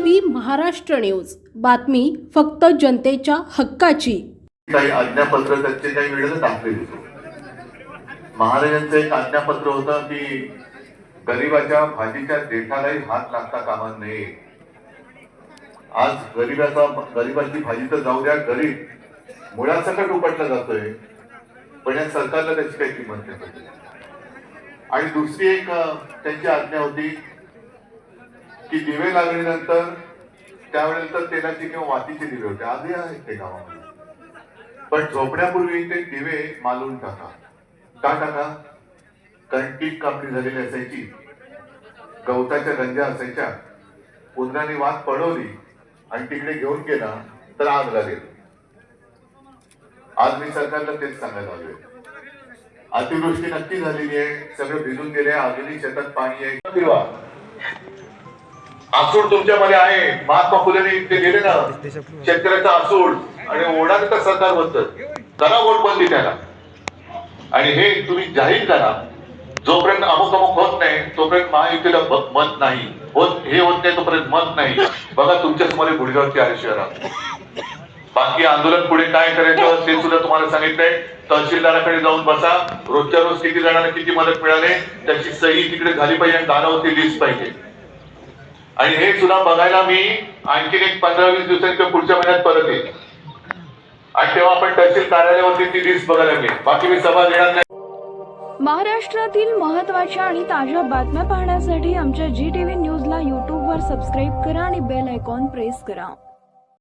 V Maharashtra news. बातमी फक्त जनतेच्या हक्काची. काही आज्ञापत्र त्यांचे काही वेळेला दाखले महाराजांचं एक आज्ञापत्र होतं की गरीबाच्या भाजीच्या देठालाही हात लागता कामा नये. आज गरिबाचा गरीबाची भाजी तर जाऊ द्या गरीब मुळासकट उपटला जातोय. पण या सरकारला त्याची काही किंमत नाही. आणि दुसरी एक त्यांची आज्ञा होती की दिवे लागल्यानंतर त्यावेळेनंतर तेलाचे किंवा वातीचे दिवे होते. आजही आहेत ते गावामध्ये. पण झोपण्यापूर्वी ते दिवे मालून टाका का टाका कारण पीक कापणी झालेली असायची. गवताच्या गंजा असायच्या. उंदराने वात पडवली आणि तिकडे घेऊन गेला तर आग लागेल. आज मी सरकारला तेच सांगायला आलोय अतिवृष्टी नक्की झालेली आहे. सगळं भिजून गेले आगीने शेतात पाणी आहे. किंवा आसूड तुमच्यामध्ये आहे. महात्मा फुलेने ते गेले ना. शेतकऱ्याचा आसूड आणि ओढा तर सरकार बनत करा वोट बंदी त्याला. आणि हे तुम्ही जाहीर करा. जोपर्यंत अमुक अमुक होत नाही तोपर्यंत महायुतीला मत नाही. होत हे होत नाही तोपर्यंत मत नाही. बघा तुमच्यासमोर गुढीगावची आहे शहरात बाकी आंदोलन पुढे काय करायचं ते सुद्धा तुम्हाला सांगितलंय. तहसीलदाराकडे जाऊन बसा. रोजच्या रोज किती जणांना किती मदत मिळाली त्याची सही तिकडे झाली पाहिजे आणि दानावरती लिस्ट पाहिजे. आणि हे सुद्धा बघायला मी आणखीन एक पंधरा वीस दिवसांच्या पुढच्या महिन्यात परत येईल आणि तेव्हा आपण तहसील कार्यालयावरती ती लिस्ट बघायला मिळेल. बाकी मी सभा घेणार नाही. महाराष्ट्रातील महत्त्वाच्या आणि ताज्या बातम्या पाहण्यासाठी आमच्या जी टी व्ही न्यूजला यूट्यूबवर सबस्क्राईब करा आणि बेल आयकॉन प्रेस करा.